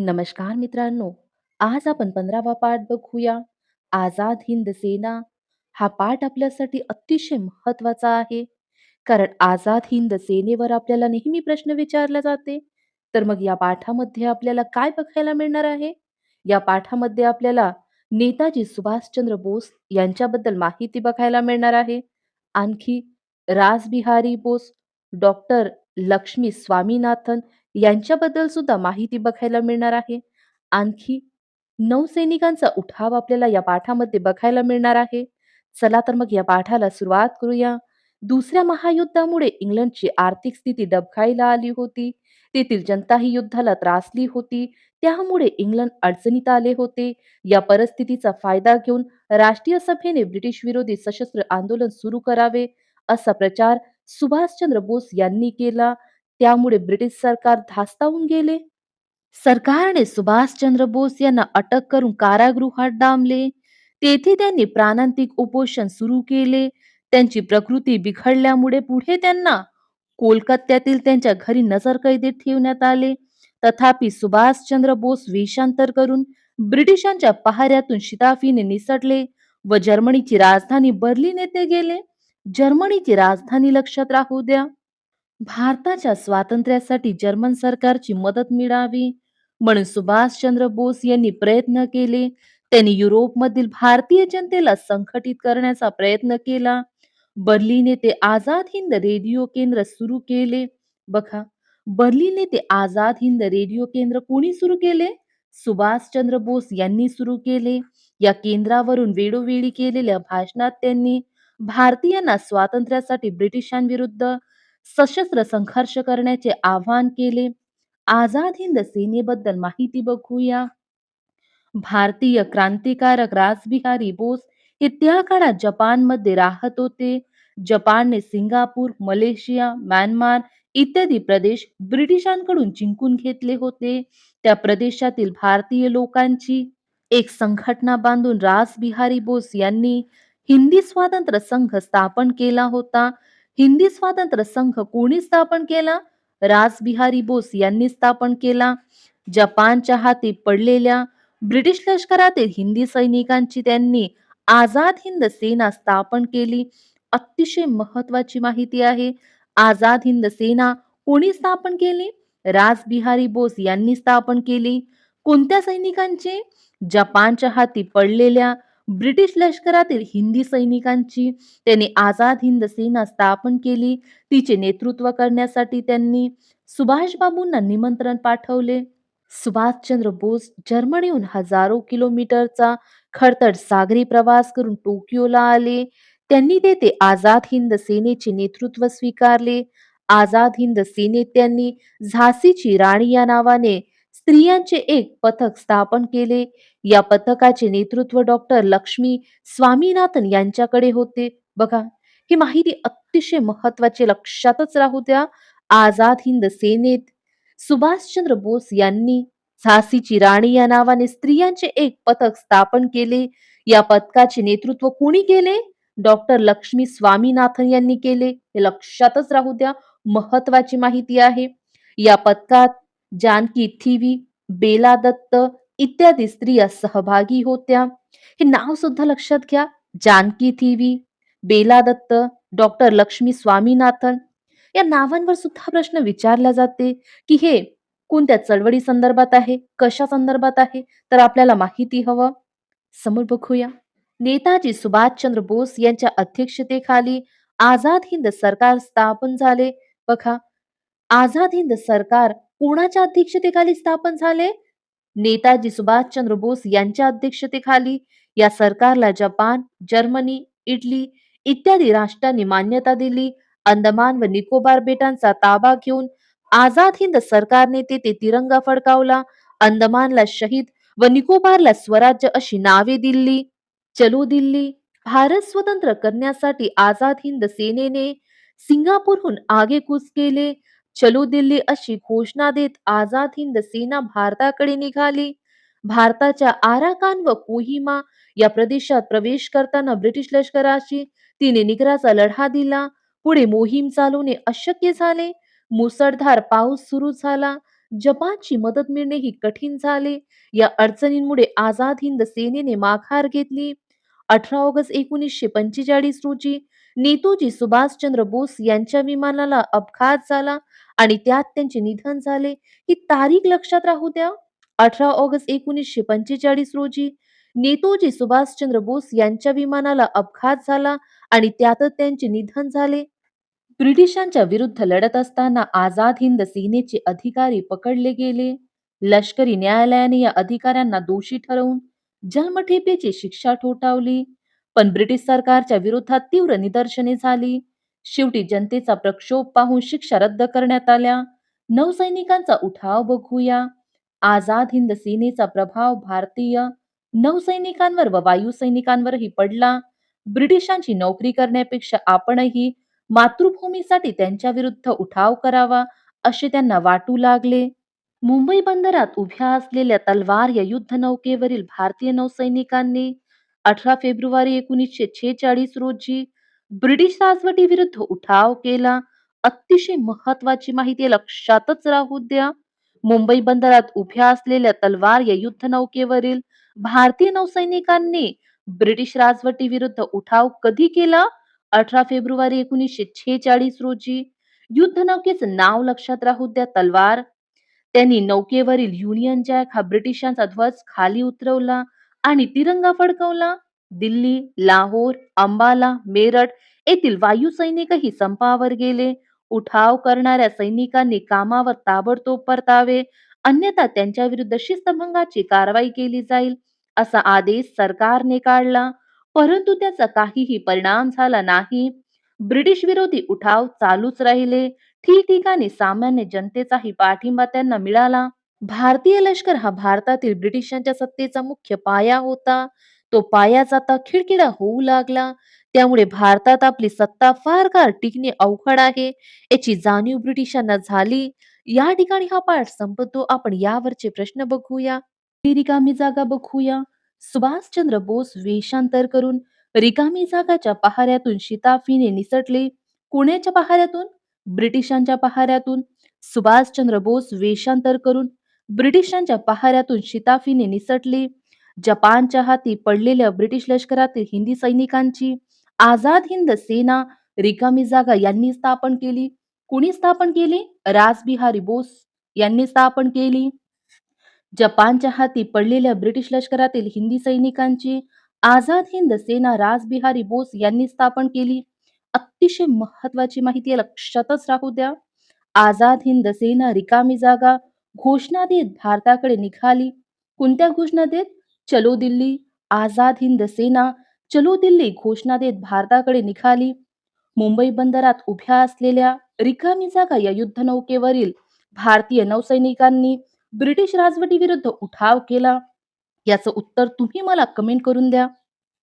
नमस्कार मित्रांनो. आज आपण 15वा पाठ बघूया. आझाद हिंद सेना हा पाठ आपल्यासाठी अतिशय महत्त्वाचा आहे. कारण आझाद हिंद सेनेवर आपल्याला नेहमी प्रश्न विचारला जाते. तर मग या पाठामध्ये आपल्याला काय बघायला मिळणार आहे? या पाठामध्ये आपल्याला नेताजी सुभाषचंद्र बोस यांच्याबद्दल माहिती बघायला मिळणार आहे. आणखी रासबिहारी बोस, डॉक्टर लक्ष्मी स्वामीनाथन यांच्याबद्दल सुद्धा माहिती बघायला मिळणार आहे. आणखी नौसैनिकांचा उठाव आपल्याला या पाठामध्ये बघायला मिळणार आहे. चला तर मग या पाठाला सुरुवात करूया. दुसऱ्या महायुद्धामुळे इंग्लंडची आर्थिक स्थिती डबघाईला आली होती. तेथील जनताही युद्धाला त्रासली होती. त्यामुळे इंग्लंड अडचणीत आले होते. या परिस्थितीचा फायदा घेऊन राष्ट्रीय सभेने ब्रिटिश विरोधी सशस्त्र आंदोलन सुरू करावे, असा प्रचार सुभाषचंद्र बोस यांनी केला. त्यामुळे ब्रिटिश सरकार धास्तावून गेले. सरकारने सुभाषचंद्र बोस यांना अटक करून कारागृहात डांबले. तेथे त्यांनी प्राणांतिक उपोषण सुरू केले. त्यांची प्रकृती बिघडल्यामुळे पुढे त्यांना कोलकात्यातील त्यांच्या घरी नजरकैदेत ठेवण्यात आले. तथापि सुभाषचंद्र बोस वेषांतर करून ब्रिटिशांच्या पहाऱ्यातून शिताफीने निसटले व जर्मनीची राजधानी बर्लिन येथे गेले. जर्मनीची राजधानी लक्षात राहू द्या. भारताच्या स्वातंत्र्यासाठी जर्मन सरकारची मदत मिळावी म्हणून सुभाषचंद्र बोस यांनी प्रयत्न केले. त्यांनी युरोपमधील भारतीय जनतेला संघटित करण्याचा प्रयत्न केला. बर्लिन येथे आझाद हिंद रेडिओ केंद्र सुरू केले. बघा, बर्लिन येथे आझाद हिंद रेडिओ केंद्र कोणी सुरू केले? सुभाषचंद्र बोस यांनी सुरू केले. या केंद्रावरून वेळोवेळी केलेल्या भाषणात त्यांनी भारतीयांना स्वातंत्र्यासाठी ब्रिटिशांविरुद्ध सशस्त्र संघर्ष करण्याचे आवाहन केले. आझाद हिंद सेनेबद्दल माहिती बघूया. भारतीय क्रांतिकारक राजबिहारी बोस हे त्या काळात जपानमध्ये राहत होते. जपानने सिंगापूर, मलेशिया, म्यानमार इत्यादी प्रदेश ब्रिटिशांकडून जिंकून घेतले होते. त्या प्रदेशातील भारतीय लोकांची एक संघटना बांधून राजबिहारी बोस यांनी हिंदी स्वातंत्र्य संघ स्थापन केला होता. हिंदी स्वातंत्र्य संघ कोणी स्थापन केला? राजबिहारी बोस यांनी स्थापन केला. जपानच्या हाती पडलेल्या ब्रिटिश लष्करातील हिंदी सैनिकांची त्यांनी आझाद हिंद सेना स्थापन केली. अतिशय महत्वाची माहिती आहे. आझाद हिंद सेना कोणी स्थापन केली? राजबिहारी बोस यांनी स्थापन केली. कोणत्या सैनिकांचे? जपानच्या हाती पडलेल्या ब्रिटिश लष्करातील हिंदी सैनिकांची त्यांनी आझाद हिंद सेना स्थापन केली. तिचे नेतृत्व करण्यासाठी त्यांनी सुभाषबाबूंना निमंत्रण पाठवले. सुभाषचंद्र बोस जर्मनीहून हजारो किलोमीटरचा खडतर सागरी प्रवास करून टोकियोला आले. त्यांनी तेथे आझाद हिंद सेनेचे नेतृत्व स्वीकारले. आझाद हिंद सेनेत त्यांनी झाशीची राणी या नावाने स्त्रियांचे एक पथक स्थापन केले. या पथकाचे नेतृत्व डॉक्टर लक्ष्मी स्वामीनाथन यांच्याकडे होते. बघा, ही माहिती अतिशय महत्वाची लक्षातच राहू द्या. आझाद हिंद सेनेत सुभाषचंद्र बोस यांनी झाशीची राणी या नावाने स्त्रियांचे एक पथक स्थापन केले. या पथकाचे नेतृत्व कोणी केले? डॉक्टर लक्ष्मी स्वामीनाथन यांनी केले. हे लक्षातच राहू द्या. महत्वाची माहिती आहे. या पथकात जानकी थिवी, बेला दत्त इत्यादी स्त्रिया सहभागी होत्या. हे नाव सुद्धा लक्षात घ्या. जानकी थिवी, बेला दत्त, डॉक्टर लक्ष्मी स्वामीनाथन या नावांवर सुद्धा प्रश्न विचारला जाते की हे कोणत्या चळवळी संदर्भात आहे, कशा संदर्भात आहे, तर आपल्याला माहिती हवं. समोर बघूया. नेताजी सुभाषचंद्र बोस यांच्या अध्यक्षतेखाली आझाद हिंद सरकार स्थापन झाले. बघा, आझाद हिंद सरकार कोणाच्या अध्यक्षतेखाली स्थापन झाले? नेताजी सुभाषचंद्र बोस यांच्या अध्यक्षतेखाली या सरकारला जपान, जर्मनी, इटली इत्यादी राष्ट्रांनी मान्यता दिली. अंदमान व निकोबार बेटांचा ताबा घेऊन आझाद हिंद सरकारने तेथे तिरंगा फडकावला. अंदमानला शहीद व निकोबारला स्वराज्य अशी नावे दिली. चलो दिल्ली भारत स्वतंत्र करण्यासाठी आझाद हिंद सेनेने सिंगापूरहून आगेकूच केले. चलू दिल्ली अशी घोषणा देत आझाद हिंद सेना भारताकडे निघाली. भारताच्या आराकान व कोहिमा या प्रदेशात प्रवेश करताना ब्रिटिश लष्कराशी तिने निगराचा लढा दिला. पुढे मोहीम चालवणे अशक्य झाले. मुसळधार पाऊस सुरू झाला. जपानची मदत मिळणे ही कठीण झाले. या अडचणींमुळे आझाद हिंद सेनेने माघार घेतली. 18 ऑगस्ट 1945 रोजी नेतूजी सुभाषचंद्र बोस यांच्या विमानाला अपघात झाला आणि त्यात त्यांचे निधन झाले. ही तारीख लक्षात राहू द्या. 18 ऑगस्ट 1945 रोजी नेतोजी सुभाषचंद्र बोस यांच्या विमानाला अपघात झाला आणि त्यातच त्यांचे निधन झाले. ब्रिटिशांच्या विरुद्ध लढत असताना आझाद हिंद सेनेचे अधिकारी पकडले गेले. लष्करी न्यायालयाने या अधिकाऱ्यांना दोषी ठरवून जन्मठेपेची शिक्षा ठोठावली. पण ब्रिटिश सरकारच्या विरोधात तीव्र निदर्शने झाली. शेवटी जनतेचा प्रक्षोभ पाहून शिक्षा रद्द करण्यात आल्या. नौसैनिकांचा उठाव बघूया. आझाद हिंद सेनेचा प्रभाव भारतीय नौसैनिकांवर व वायुसैनिकांवरही पडला. ब्रिटिशांची नोकरी करण्यापेक्षा आपणही मातृभूमीसाठी त्यांच्या विरुद्ध उठाव करावा असे त्यांना वाटू लागले. मुंबई बंदरात उभ्या असलेल्या तलवार या युद्धनौकेवरील भारतीय नौसैनिकांनी 18 फेब्रुवारी 1946 रोजी ब्रिटिश राजवटीविरुद्ध उठाव केला. अतिशय महत्वाची माहिती लक्षातच राहू द्या. मुंबई बंदरात उभ्या असलेल्या तलवार या युद्धनौकेवरील भारतीय नौसैनिकांनी ब्रिटिश राजवटी विरुद्ध उठाव कधी केला? 18 फेब्रुवारी 1946 रोजी. युद्धनौकेचं नाव लक्षात राहू द्या तलवार. त्यांनी नौकेवरील युनियन जॅक हा ब्रिटिशांचा ध्वज खाली उतरवला आणि तिरंगा फडकवला. दिल्ली, लाहोर, अंबाला, मेरठ येथील वायुसैनिकही संपावर गेले. उठाव करणाऱ्या सैनिकांनी कामावर ताबडतोब परतावे, अन्यथा त्यांच्याविरुद्ध शिस्तभंगाची कारवाई केली जाईल, असा आदेश सरकारने काढला. परंतु त्याचा काहीही परिणाम झाला नाही. ब्रिटिश विरोधी उठाव चालूच राहिले. ठिकठिकाणी सामान्य जनतेचाही पाठिंबा त्यांना मिळाला. भारतीय लष्कर हा भारतातील ब्रिटिशांच्या सत्तेचा मुख्य पाया होता. तो पायाच आता खिडखिडा होऊ लागला. त्यामुळे भारतात आपली सत्ता फार काळ टिकणे अवघड आहे, याची जाणीव ब्रिटिशांना झाली. या ठिकाणी हा पाठ संपतो. आपण यावरचे प्रश्न बघूया. रिकामी जागा बघूया. सुभाषचंद्र बोस वेषांतर करून रिकामी जागाच्या पहाऱ्यातून शिताफीने निसटले. कोण्याच्या पहाऱ्यातून? ब्रिटिशांच्या पहाऱ्यातून. सुभाषचंद्र बोस वेषांतर करून ब्रिटिशांच्या पहाऱ्यातून शिताफीने निसटले. जपानच्या हाती पडलेल्या ब्रिटिश लष्करातील हिंदी सैनिकांची आझाद हिंद सेना रिकामी जागा यांनी स्थापन केली. कुणी स्थापन केली? राजबिहारी बोस यांनी स्थापन केली. जपानच्या हाती पडलेल्या ब्रिटिश लष्करातील हिंदी सैनिकांची आझाद हिंद सेना राजबिहारी बोस यांनी स्थापन केली. अतिशय महत्वाची माहिती लक्षातच राहू द्या. आझाद हिंद सेना रिकामी जागा घोषणा देत भारताकडे निघाली. कोणत्या घोषणा देत? चलो दिल्ली. आझाद हिंद सेना चलो दिल्ली घोषणा देत भारताकडे निघाली. मुंबई बंदरात उभ्या असलेल्या रिकामी जागा या युद्धनौकेवरील भारतीय नौसैनिकांनी ब्रिटिश राजवटीविरुद्ध उठाव केला. याचं उत्तर तुम्ही मला कमेंट करून द्या.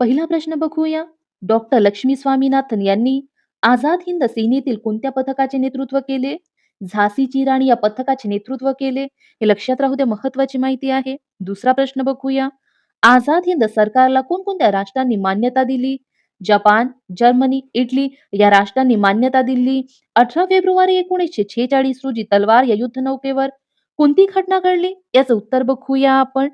पहिला प्रश्न बघूया. डॉक्टर लक्ष्मी स्वामीनाथन यांनी आझाद हिंद सेनेतील कोणत्या पथकाचे नेतृत्व केले? झाशीची राणी या पथकाचे नेतृत्व केले. हे लक्षात राहू द्या महत्वाची माहिती आहे. दुसरा प्रश्न बघूया. आझाद हिंद सरकारला कोणकोणत्या राष्ट्रांनी मान्यता दिली? जपान, जर्मनी, इटली या राष्ट्रांनी मान्यता दिली. 18 फेब्रुवारी 1946 रोजी तलवार या युद्धनौकेवर कोणती घटना घडली? याचं उत्तर बघूया आपण.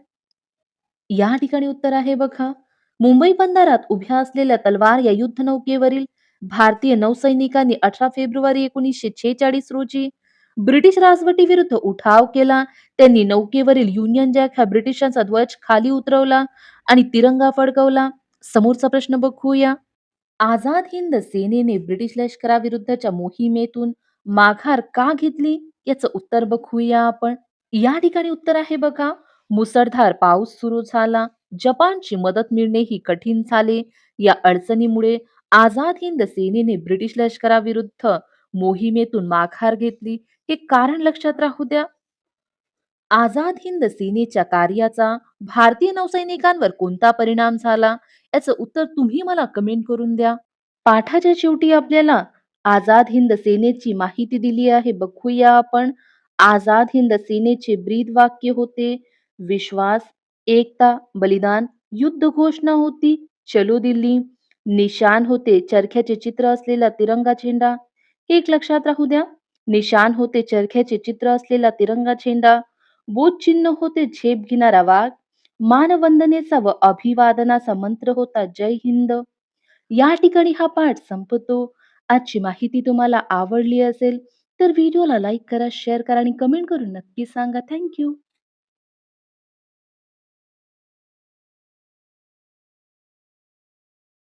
या ठिकाणी उत्तर आहे बघा. मुंबई बंदरात उभ्या असलेल्या तलवार या युद्धनौकेवरील भारतीय नौसैनिकांनी 18 फेब्रुवारी 1946 रोजी ब्रिटिश राजवटीविरुद्ध उठाव केला. त्यांनी नौकेवरील युनियन जॅक हा ब्रिटिशांचा ध्वज खाली उतरवला आणि तिरंगा फडकवला. समोरचा प्रश्न बघूया. आझाद हिंद सेनेने ब्रिटिश लष्कराविरुद्धच्या मोहिमेतून माघार का घेतली? याचं उत्तर बघूया आपण. या ठिकाणी उत्तर आहे बघा. मुसळधार पाऊस सुरू झाला. जपानची मदत मिळणे ही कठीण झाले. या अडचणीमुळे आझाद हिंद सेनेने ब्रिटिश लष्कराविरुद्ध मोहिमेतून माघार घेतली. हे कारण लक्षात राहू द्या. आझाद हिंद सेनेच्या कार्याचा भारतीय नौसैनिकांवर कोणता परिणाम झाला? याचं उत्तर तुम्ही मला कमेंट करून द्या. पाठाच्या शेवटी आपल्याला आझाद हिंद सेनेची माहिती दिली आहे. बघूया आपण. आझाद हिंद सेनेचे ब्रीद वाक्य होते विश्वास, एकता, बलिदान. युद्ध घोषणा होती चलो दिल्ली. निशान होते चरख्याचे चित्र असलेला तिरंगा झेंडा. एक लक्षात राहू द्या. निशान होते चरख्याचे चित्र असलेला तिरंगा झेंडा. बोध चिन्ह होते झेप घेणारा वाघ. मानवंदनेचा व अभिवादनाचा मंत्र होता जय हिंद. या ठिकाणी हा पाठ संपतो. आजची माहिती तुम्हाला आवडली असेल तर व्हिडिओला लाईक करा शेअर करा आणि कमेंट करून नक्की सांगा. थँक्यू.